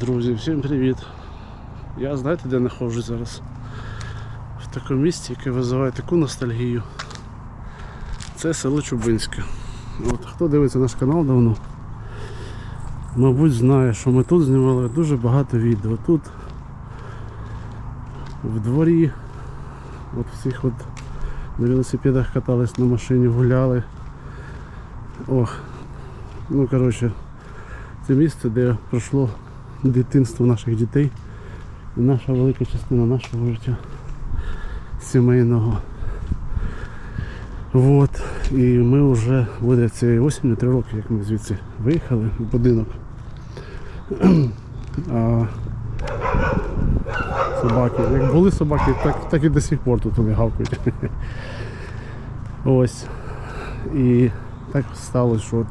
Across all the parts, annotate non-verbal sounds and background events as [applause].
Друзі, всім привіт! Я знаєте, де знаходжусь зараз? В такому місці, яке визиває таку ностальгію. Це село Чубинське. От, хто дивиться наш канал давно, мабуть знає, що ми тут знімали дуже багато відео. Тут в дворі, от всіх от на велосипедах катались на машині, гуляли. Ох, ну коротше, це місце, де пройшло дитинство наших дітей і наша велика частина нашого життя сімейного. Вот. І ми вже буде цієї осінню три роки, як ми звідси виїхали в будинок. [clears throat] А собаки, як були собаки, так, так і до сих пор тут вони гавкають. [laughs] Ось. І так сталося, що от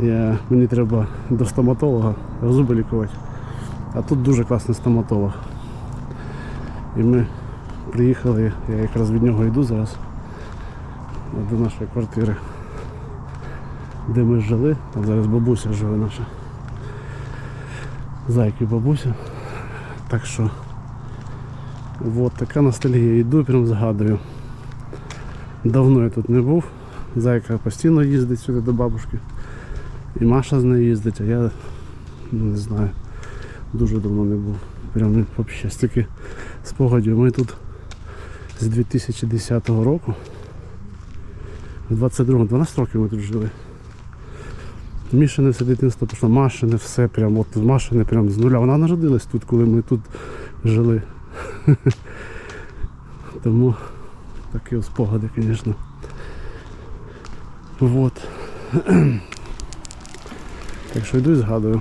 я, мені треба до стоматолога зуби лікувати. А тут дуже класний стоматолог. І ми приїхали, я якраз від нього йду зараз до нашої квартири, де ми жили. Там зараз бабуся живе наша. Зайки бабуся. Так що от така ностальгія. Йду, прям згадую. Давно я тут не був. Зайка постійно їздить сюди до бабушки. І Маша з нею їздить, а я ну, не знаю, дуже давно не був. Прям ну, взагалі стільки спогадів. Ми тут з 2010 року. В 22 12 років ми тут жили. Мішане все дитинство пішло, Машине все прям, от Машине прям з нуля. Вона народилась тут, коли ми тут жили. [laughs] Тому такі спогади, звісно. Вот. [clears throat] Так що йду і згадую.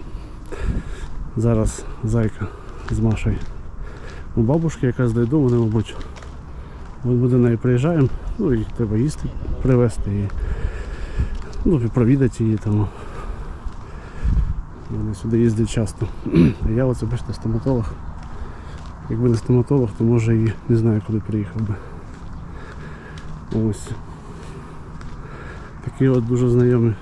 Зараз зайка з Машею у бабушки якраз дойду, вони, мабуть, ми до неї приїжджаємо, ну і треба їсти привезти і, ну, провідати її там. Вони сюди їздять часто. А я оце бачите стоматолог. Якби не стоматолог, то може і не знаю куди приїхав би. Ось. Такі от дуже знайомі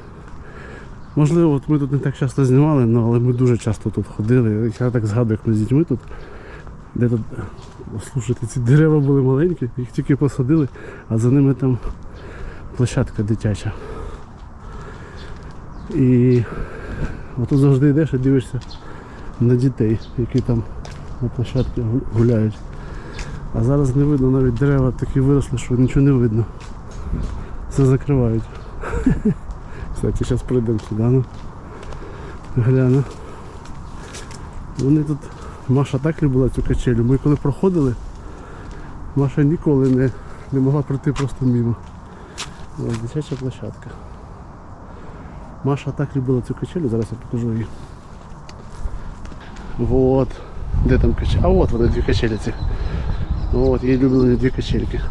Можливо, от ми тут не так часто знімали, ну, але ми дуже часто тут ходили. Я так згадую, як ми з дітьми тут, де тут, слушайте, ці дерева були маленькі, їх тільки посадили, а за ними там площадка дитяча. І отут завжди йдеш і дивишся на дітей, які там на площадці гуляють. А зараз не видно, навіть дерева такі виросли, що нічого не видно. Все закривають. [laughs] Кстати, зараз прийдемо сюди. Ну. Гляну. Вони тут. Маша так любила цю качелю. Ми коли проходили, Маша ніколи не, не могла пройти просто мимо. Ось дитяча площадка. Маша так любила цю качелю, зараз я покажу її. Вот. Де там качелі? А от вони дві качелі ці. От, їй любили дві качельки.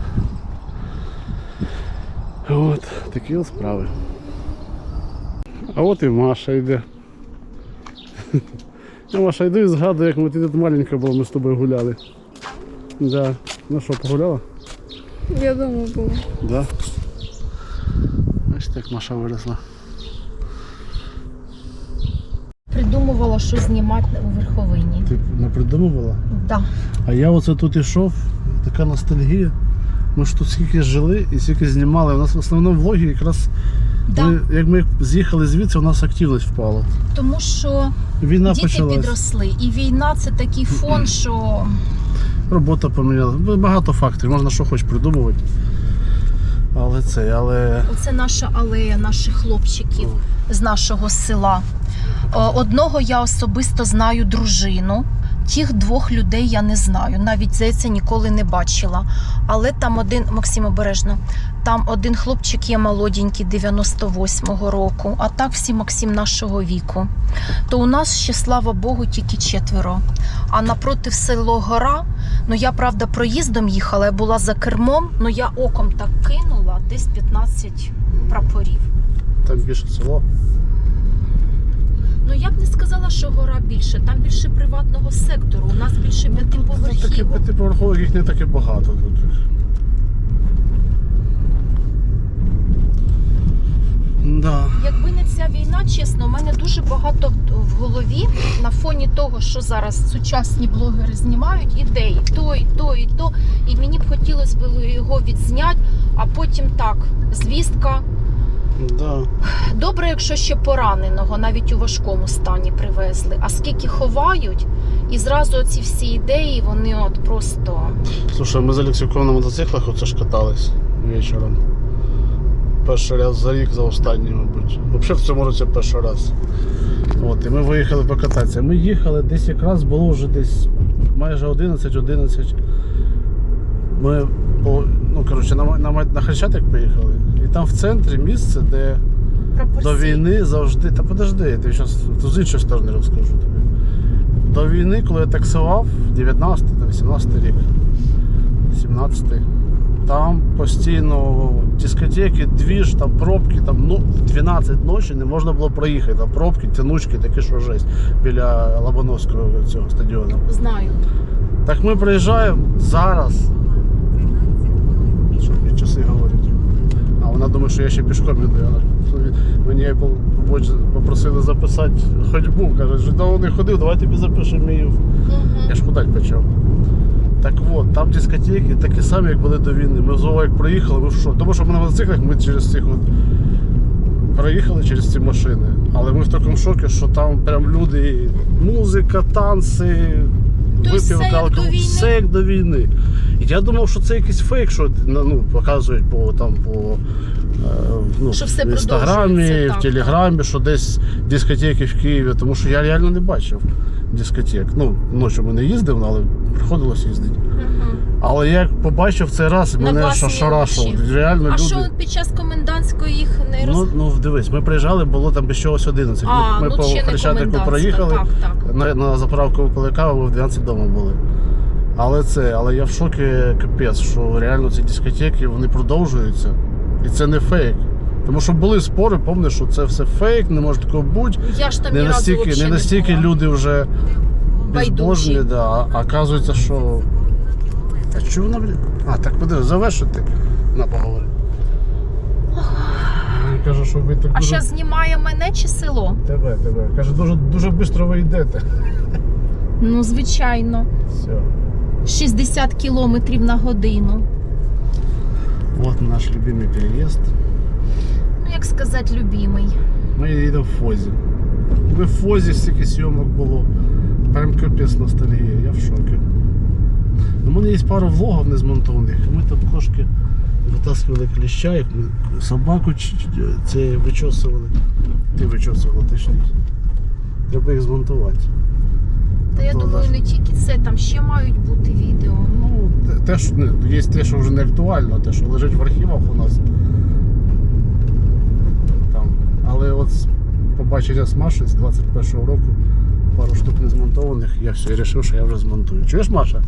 От, такі от справи. А от і Маша йде. Я [laughs] Маша йду і згадую, як ми ти тут маленька була, ми з тобою гуляли. Да. Ну що, погуляла? Я дома була. Да. Ось так Маша виросла. Придумувала, що знімати у верховині. Ти не придумувала? Да. А я оце тут ішов, така ностальгія. Ми ж тут скільки жили і скільки знімали. У нас в основному влоги якраз Да. ми- як ми з'їхали звідси, у нас активність впала. Тому що Війна діти почалась. підросли, і війна це такий фон, що Робота помінялася. Ну, Багато факторів, можна що хоч придумувати. Але це, але. це наша алея наших хлопчиків з нашого села. Одного я особисто знаю дружину. Тих двох людей я не знаю. Навіть здається, ніколи не бачила. Але там один, Максим, обережно, там один хлопчик є молоденький 98-го року, а так всі Максим нашого віку. То у нас ще, слава Богу, тільки четверо. А напроти село Гора, ну я правда проїздом їхала, я була за кермом, ну я оком так кинула, десь 15 прапорів. Там більше село. Ну я б не сказала, що гора більше, там більше приватного сектору. У нас більше Ну, п'ятиповерхівок. п'ятиповерхових їх не таке багато тут. Да. Якби не ця війна, чесно, у мене дуже багато в- в голові на фоні того, що зараз сучасні блогери знімають ідеї, то і то, і то. І мені б хотілося б його відзняти, а потім так, звістка. Да. Добре, якщо ще пораненого, навіть у важкому стані привезли. А скільки ховають, і зразу ці всі ідеї, вони от просто. Слушай, ми з Олексійком на мотоциклах оце ж катались вечором. Перший раз за рік, за останній, мабуть. Взагалі в цьому році перший раз. От, і ми виїхали покататися. Ми їхали, десь якраз було вже десь майже 11-11. Ми по, ну, коротше, на, на, на Хрещатик поїхали. І там в центрі місце, де до війни завжди. Та подожди, я тобі зараз з іншої сторони розкажу тобі. До війни, коли я таксував, 19 та 18 рік, 17 там постійно дискотеки, двіж, там пробки, там ну, в 12 ночі не можна було проїхати. Там пробки, тянучки, такі що жесть біля Лобановського цього стадіону. Знаю. Так ми приїжджаємо зараз. Що мені часи говорять? А вона думає, що я ще пішком іду. Мені попросили записати ходьбу. Каже, що давно не ходив, давай тобі запишемо її. Я ж худать почав. Так от, там дискотеки такі самі, як були до війни. Ми знову як проїхали, ми в що? Тому що ми на мотоциклах ми через цих от проїхали через ці машини. Але ми в такому шокі, що там прям люди, музика, танці, Тобто все як до алкоголь, війни? все як до війни. І я думав, що це якийсь фейк, що ну, показують по там по. е, Ну, Що все в інстаграмі, в телеграмі, що десь дискотеки в Києві, тому що я реально не бачив дискотек. Ну, ночі ми не їздив, але приходилось їздити. Але я як побачив цей раз, На мене власні шарашило. очі. Реально А люди. що під час комендантської їх не роз... Ну, ну дивись, ми приїжджали, було там без чогось 11. а, ми ну по ще не Хрещатику комендантська. проїхали. Так, так. На, на заправку випили каву, ми в 12 вдома були. Але це, але я в шокі капець, що реально ці дискотеки вони продовжуються. І це не фейк. Тому що були спори, пам'ятаєш, що це все фейк, не може такого бути. Я ж там Не разу настільки, не настільки була. люди вже безбожні, да. а оказується, що. А чого вона, блін? А, так подивись, завершити. На поговори. Він каже, що ви так А дуже... що знімає мене чи село? Тебе, тебе. Каже, дуже, дуже швидко ви йдете. Ну, звичайно. Все. 60 кілометрів на годину. Вот наш любимый переезд. Ну, як сказати, любимий. Ми їдемо в Фозі. Ми в Фозі стільки зйомок було. Прям капець ностальгія, я в шокі. У мене є пару влогів не змонтованих. Ми там кошки витаскували кліща, як ми собаку це вичосували. Ти вичосувала точніше. Треба їх змонтувати. Та я Ну, думаю, не тільки це, там ще мають бути відео. Ну, те- що не, є те, що вже не актуально, те, що лежить в архівах у нас. Там. Але от побачення з Машею з 21-го року пару штук не змонтованих, я все, вирішив, що я вже змонтую. Чуєш, Маша?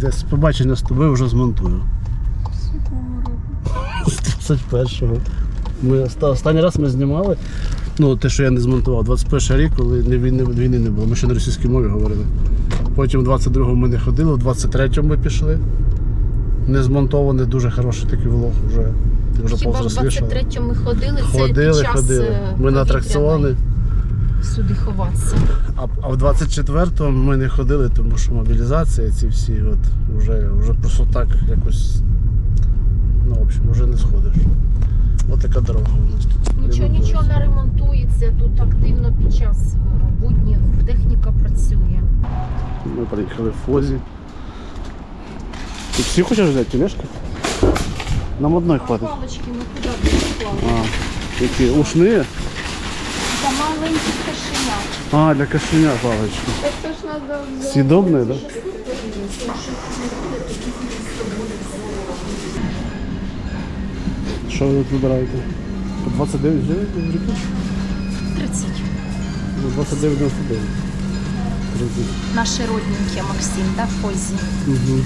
Десь побачення з тобою вже змонтую. З 21-го. Ми останній раз ми знімали. Ну, те, що я не змонтував, 21 рік, коли війни, війни не було. Ми ще на російській мові говорили. Потім в 22-му ми не ходили, в 23-му ми пішли. Не змонтований, дуже хороший такий влог вже. Вже Хіба в 23-му ми ходили, це Ходили, під час ходили. е, Ми на атракціони. Сюди ховатися. А, а в 24-му ми не ходили, тому що мобілізація ці всі от вже, вже просто так якось. Ну, в общем, вже не сходиш. Ось така дорога у нас тут. Нічого, нічого не ремонтується. Тут активно під час буднів техніка працює. Ми приїхали в Фозі. Ти всі хочеш взяти тележки? Нам одної хватить. Палочки ми куди? А, які ушні? А, для кошеня палочки. Це ж треба Съедобные, да? Що ви тут вибираєте? По 29 гривень 30. Ну, 29,99. 30. Наші родненькі Максим, да, Фозі. Угу.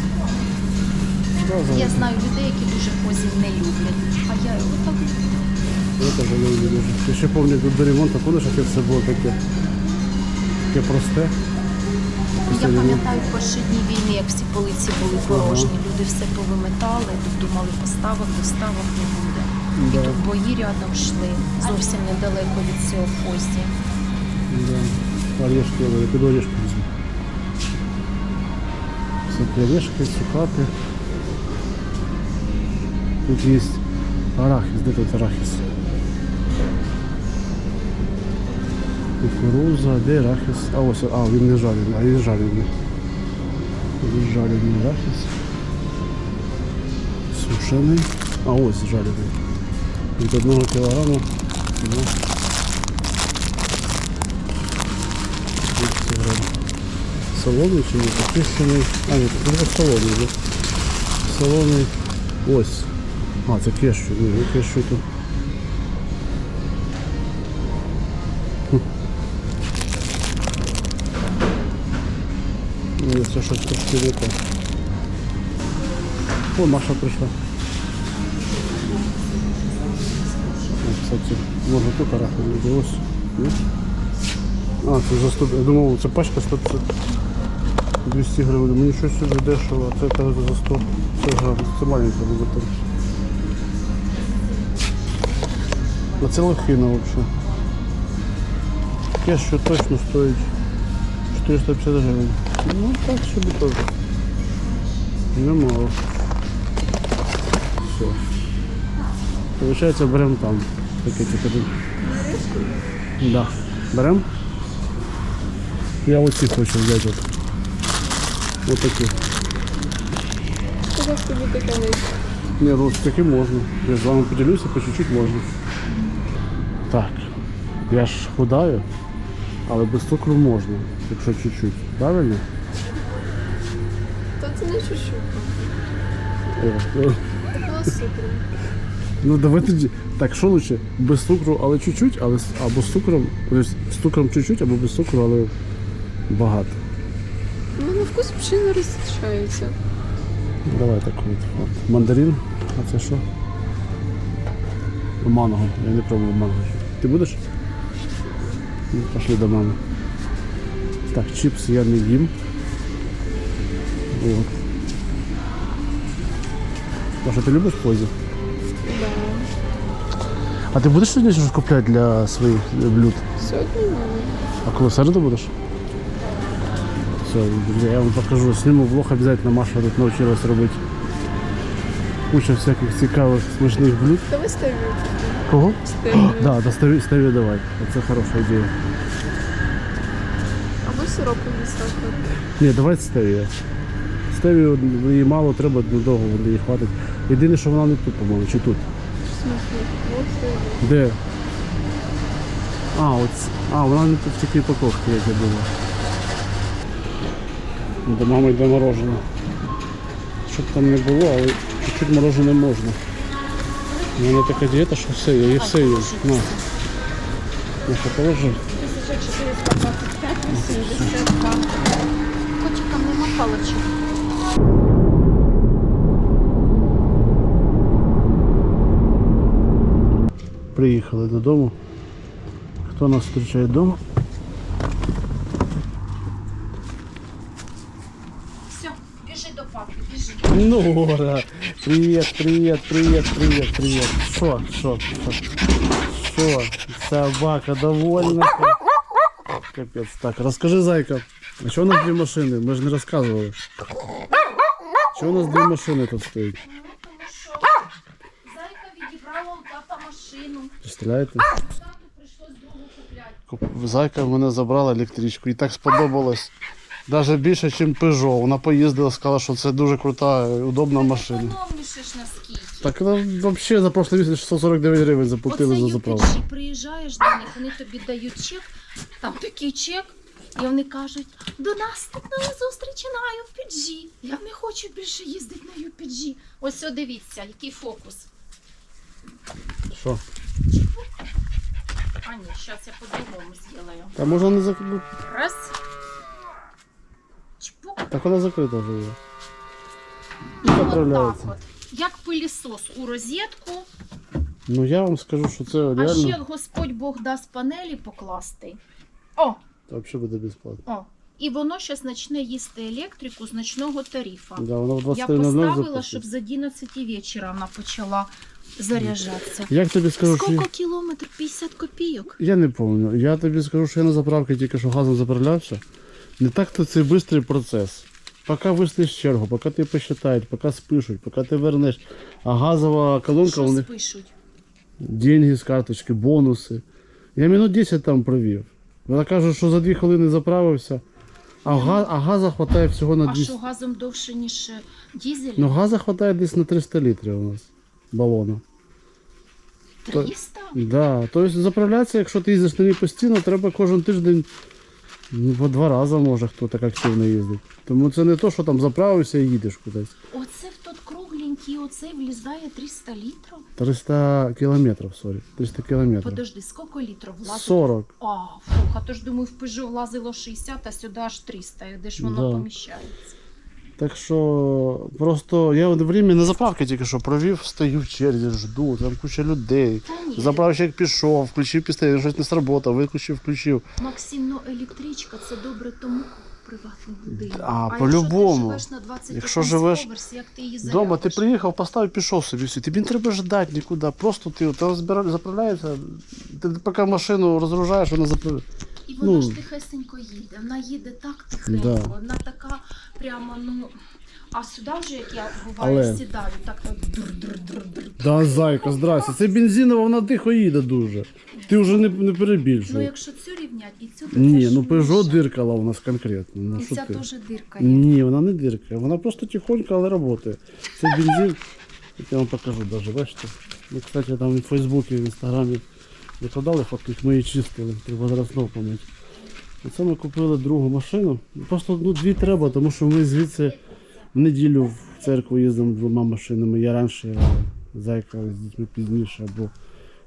Да, Я знаю людей, які дуже Фозі не люблять. А я його так люблю. Я теж не дуже. Я ще пам'ятаю, тут до ремонту, пам'ятаєш, яке все було таке, таке просте. Я пам'ятаю перші дні війни, як всі полиці були порожні. Люди все повиметали, думали, поставок, доставок не буде. І Да. тут бої рядом йшли, зовсім недалеко від цього фозі. Да. Орешки, я піду орешки візьму. Всякі орешки, цукати. Тут є арахіс, де тут арахіс? Кукуруза, де арахіс? А ось, а, він не жарений, а він жарений. Він жарений арахіс. Сушений. А ось жарений. Від одного кілограму. Ну, 200 грам. Солоний чи ні? Почищений. А, ні, солоний, да? Солоний. Ось. А, це кешю. Ні, не кешю тут. Це щось трошки те. О, Маша прийшла. Кстати, може тут арахис буде ось. А, це за 100, я думав, це пачка 150, 200 гривень. Мені щось дуже дешево, а це кажуть, за 100 це. Це маленька буде. А це лохина взагалі. Таке, що точно стоїть 450 гривень. Ну так собі теж. Немало. Все. Получається, беремо там. Пакетик один. Да. Берем? Я оці хочу взяти. От. Ось такі. Сказав тобі таке не Ні, ну. Я з вами поділюся, по чуть-чуть можна. Так. Я ж худаю, але без цукру можна, якщо чуть-чуть. Правильно? То це не чуть-чуть. Ну давай тоді. Так, що лучше? Без цукру, але чуть-чуть, але або з цукром, тобто з цукром чуть-чуть, або без цукру, але багато. Ну, на вкус взагалі не розлічається. Давай так от. от. Мандарин. А це що? Манго. Я не пробував манго. Ти будеш? Ну, пошли до мами. Так, чипси я не їм. От. Маша, ти любиш позі? Да. А ти будеш сьогодні щось купляти для своїх е, блюд? Сьогодні ні. А коли в середу будеш? Все, друзі, я вам покажу. Сниму влог обязательно. Маша тут научилась робити куча всяких цікавих смачних блюд. Давай стевію. Кого? Стевію. [gasps] Да, да, стави, стави давай. Це хороша ідея. Або сироповий сахар. Ні, давай стевія. Стевію її мало, треба недовго її хватить. Єдине, що вона не тут, по-моєму, чи тут. В смысле? Де? А, от, а, вона не тут в такій упаковці, як я думав. До мами йде морожене. Щоб там не було, але чуть-чуть морожене можна. У мене така дієта, що все, я її все їм. На. На що положи. 1425, 82. Котикам нема паличок. Приїхали додому. Хто нас зустрічає вдома? Все, біжи до папи, біжи. Нора! Привіт, привіт, привіт, привіт, привіт. Що, що, що? Що? Собака довольна? Капець. Так, розкажи, зайка, а чого у нас дві машини? Ми ж не розказували. Чого у нас дві машини тут стоять? Тому що зайка відібрала у тата машину. Представляєте? Тату прийшлось другу купляти. Куп- Зайка в мене забрала електричку і так сподобалось. Навіть більше, ніж Peugeot. Вона поїздила, сказала, що це дуже крута, удобна машина. Економніше ж наскільки. Так ну, взагалі за прошлий місяць 649 гривень заплатили за заправку. UPG, приїжджаєш до них, вони тобі дають чек, там такий чек, і вони кажуть, до наступної зустрічі на UPG. Я не хочу більше їздити на UPG. Ось о, дивіться, який фокус. Що? А ні, зараз я по-другому зроблю. Та можна не закрити. Раз. Чпук. Так вона закрита вже є. І Отак заправляється. от. Як пилісос у розетку, Ну я вам скажу, що це а ще Господь Бог дасть панелі покласти. О, взагалі буде безплатно. о. І воно зараз почне їсти електрику з ночного тарифа. Да, воно в Я поставила, щоб з 11 вечора вона почала заряджатися. Як тобі скажу, що... Скільки кілометрів? 50 копійок. Я не пам'ятаю. Я тобі скажу, що я на заправці тільки що газом заправлявся. Не так то це швидкий процес. Поки вистоїш чергу, поки ти посчитають, поки спишуть, поки ти вернеш. А газова колонка, у них спишуть? деньги з карточки, бонуси. Я минут 10 там провів. Вона каже, що за 2 хвилини заправився, а, га, а газа хватає всього на А 200. що газом довше, ніж е, дізель? Ну газа хватає десь на 300 літрів у нас балону. 300? Да. Тобто заправлятися, якщо ти їздиш на ній постійно, треба кожен тиждень ну, по два рази може хто так активно їздить. Тому це не то, що там заправився і їдеш кудись. Оце в тот кругленький, оце влізає 300 літрів? 300 кілометрів, сорі. 300 кілометрів. Подожди, скільки літрів влазить? 40. А, фух, а то ж думаю, в Peugeot влазило 60, а сюди аж 300. Де ж воно Да. поміщається? Так що просто я от время на заправки тільки що провів, стою в черзі, жду, там куча людей. Заправщик пішов, включив пістолет, щось не сработав, виключив, включив. Максим, ну електричка це добре тому приватний будинок. А, якщо по-любому. ти живеш на 20 Якщо поверсі, як ти її Дома ти приїхав, поставив, пішов собі все. Тобі не треба ждати нікуди. Просто ти там збира- заправляєшся, ти поки машину розгружаєш, вона заправляє. І вона ну. ж тихесенько їде. Вона їде так тихенько, Да. вона така прямо, ну. А сюди вже, як я буваю, Але- сідаю, так так др-др-др-др. Да, зайка, здрасте. Це бензинова, вона тихо їде дуже. Ти вже не, не Ну, якщо цю рівнять, і цю то Ні, це ну. Peugeot диркала у нас конкретно. Ну, І ця ти? теж дирка є. Ні, вона не диркає, вона просто тихонько, але працює. Це бензин. Я вам покажу даже, бачите. Ми, кстати, там в Фейсбуці, в Інстаграмі викладали як ми її чистили, треба зараз знову помити. Оце ми купили другу машину. Просто ну, дві треба, тому що ми звідси в неділю в церкву їздимо двома машинами. Я раніше, зайка з дітьми пізніше, або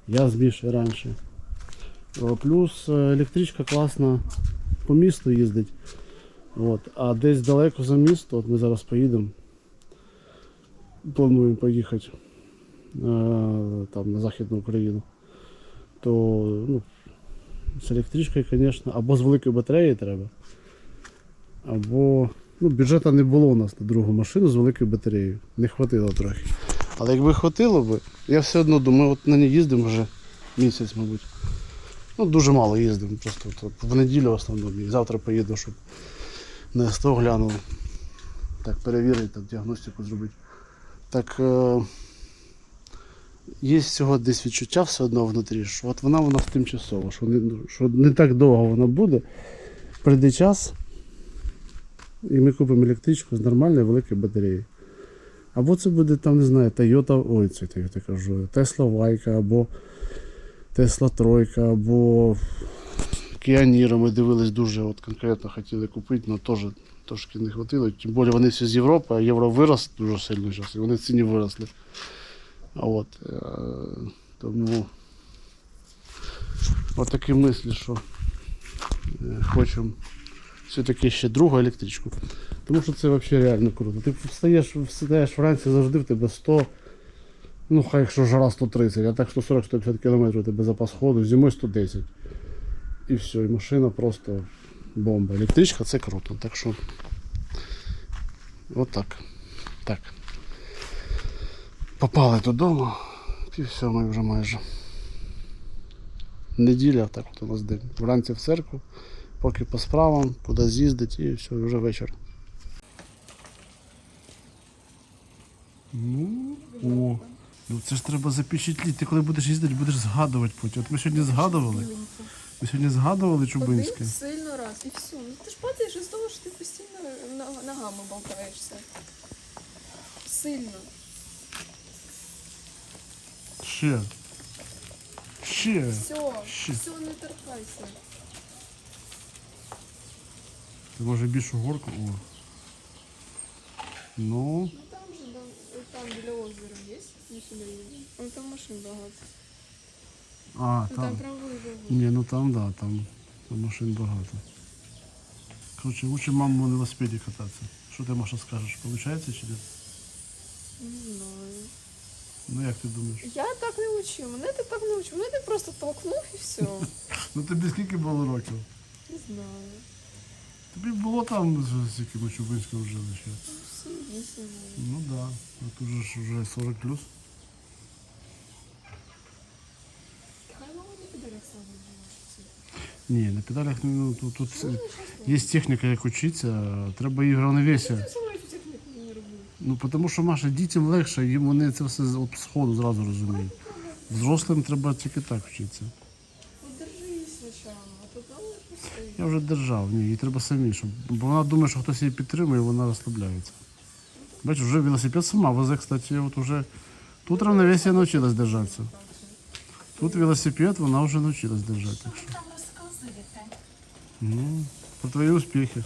я з Мішою раніше. Плюс е, електричка класна по місту їздить. От. А десь далеко за місто, от ми зараз поїдемо. Плануємо поїхати е, там, на Західну Україну. То ну, з електричкою, звісно, або з великої батареї треба. Або ну, бюджету не було у нас на другу машину з великою батареєю. Не хватило трохи. Але якби хватило б, я все одно думаю, от на ній їздимо вже місяць, мабуть. Ну, дуже мало їздимо, просто от, в неділю в основному. І завтра поїду, щоб на СТО глянув. Так, перевірити, так, діагностику зробити. Так е, є всього десь відчуття все одно внутрі, що от вона у нас тимчасова, що не, що не так довго вона буде. Прийде час, і ми купимо електричку з нормальною великою батареєю. Або це буде там, не знаю, Toyota, ой, це Toyota кажу, Tesla Вайка, або Tesla Тройка, або Niro ми дивились дуже от конкретно хотіли купити, але теж трошки не хватило. Тим більше вони всі з Європи, а євро вирос дуже сильно зараз, і вони ціні виросли. От, тому от такі мислі, що е, хочемо все-таки ще другу електричку. Тому що це взагалі реально круто. Ти встаєш, встаєш вранці, завжди в тебе 100, ну хай якщо жара 130, а так 140-150 км у тебе запас ходу, зимою 110. І все, і машина просто бомба. Електричка це круто. Так що отак. Так. Попали додому. І все, ми вже майже. Неділя, так от у нас день. Вранці в церкву, поки по справам, куди з'їздить і все, вже вечір. Ну, о. Ну це ж треба запечатліти. Ти коли будеш їздити, будеш згадувати потім. От ми сьогодні згадували. Ми сьогодні згадували Чубинське. Один сильно раз і все. Ну ти ж падаєш із того, що ти постійно ногами болтаєшся. Сильно. Ще. Ще. Все, Щит. все, не торкайся. Ти може більшу горку? О. Ну. Ну там же, там, там біля озера є, ми сюди їдемо. Вон там машин багато. А, Ну там там. прям вибив. Ні, ну там, да, там, там машин багато. Короче, лучше маму на велосипеді кататися. Що ти, Маша, скажеш? Получається чи ні? Не знаю. Ну як ти думаєш? Я так не учу, мене ти так не учу. Мене ти просто толкнув і все. [laughs] Ну тобі скільки було років? Не знаю. Тобі було там з, яким Чубинським жили ще. Всі вісім. Ну так, да. Ну тут же ж вже 40 плюс. Хай мама не піде. Ні, на педалях ну, тут, тут є техніка, як учиться, треба її в равновесі. Ти сама цю техніку не робив. Ну, тому що Маша, дітям легше, їм вони це все з от сходу зразу розуміють. Взрослим треба тільки так вчитися. Подержись спочатку, а потім пусти. Я вже держав, ні, їй треба самі, щоб. Бо вона думає, що хтось її підтримує, і вона розслабляється. Бачиш, вже велосипед сама везе, кстати, от уже тут равновесие навчилась держатися. Тут велосипед, вона вже навчилась держати. Так що. Там розказуєте. Ну, про твої успіхи.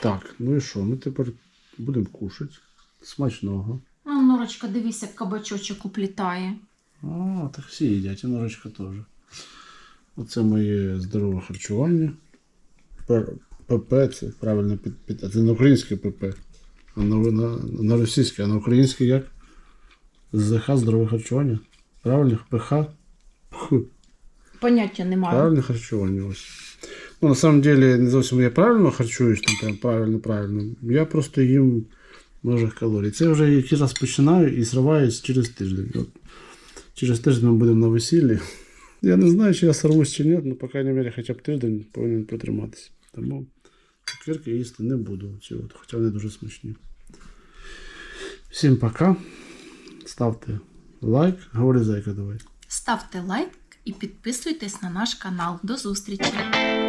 Так, ну і що? Ми тепер будемо кушати. Смачного. А, Норочка, дивись, як кабачочок уплітає. А, так всі їдять, і ножичка теж. Оце моє здорове харчування. ПП це правильно під, під, а це на українське ПП. А на, на, на російське, а на українське як? ЗХ здорове харчування. Правильно? ПХ? Пх. Поняття немає. Правильне харчування ось. Ну, на самом деле, не зовсім я правильно харчуюсь, там прям правильно, правильно. Я просто їм межах калорій. Це вже який раз починаю і зриваюсь через тиждень. От, через тиждень ми будемо на весіллі. Я не знаю, чи я сорвусь чи ні, але, по крайній мірі, хоча б тиждень повинен протриматися. Тому цукерки їсти не буду. Ці от, хоча вони дуже смачні. Всім пока. Ставте лайк. Говори зайка, давай. Ставте лайк і підписуйтесь на наш канал. До зустрічі!